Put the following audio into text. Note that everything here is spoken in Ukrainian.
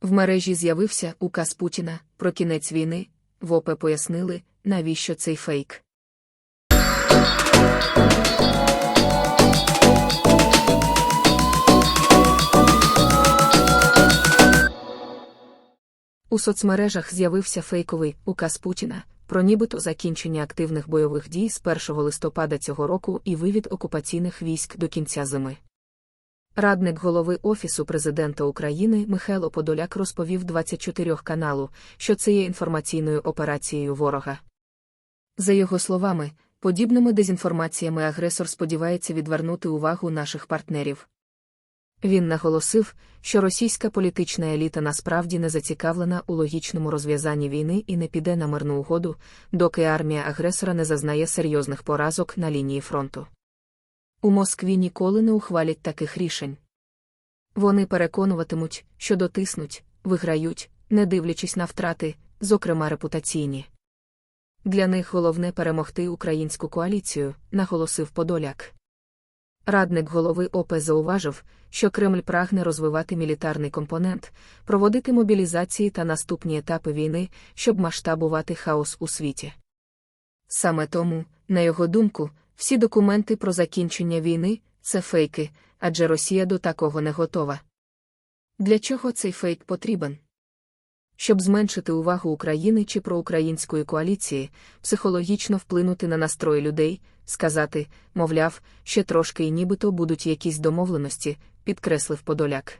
В мережі з'явився указ Путіна про кінець війни. В ОП пояснили, навіщо цей фейк. У соцмережах з'явився фейковий указ Путіна про нібито закінчення активних бойових дій з 1 листопада цього року і вивід окупаційних військ до кінця зими. Радник голови Офісу президента України Михайло Подоляк розповів 24 каналу, що це є інформаційною операцією ворога. За його словами, подібними дезінформаціями агресор сподівається відвернути увагу наших партнерів. Він наголосив, що російська політична еліта насправді не зацікавлена у логічному розв'язанні війни і не піде на мирну угоду, доки армія агресора не зазнає серйозних поразок на лінії фронту. У Москві ніколи не ухвалять таких рішень. Вони переконуватимуть, що дотиснуть, виграють, не дивлячись на втрати, зокрема репутаційні. Для них головне перемогти українську коаліцію, наголосив Подоляк. Радник голови ОП зауважив, що Кремль прагне розвивати мілітарний компонент, проводити мобілізації та наступні етапи війни, щоб масштабувати хаос у світі. Саме тому, на його думку, всі документи про закінчення війни це фейки, адже Росія до такого не готова. Для чого цей фейк потрібен? Щоб зменшити увагу України чи проукраїнської коаліції, психологічно вплинути на настрої людей, сказати, мовляв, ще трошки і нібито будуть якісь домовленості, підкреслив Подоляк.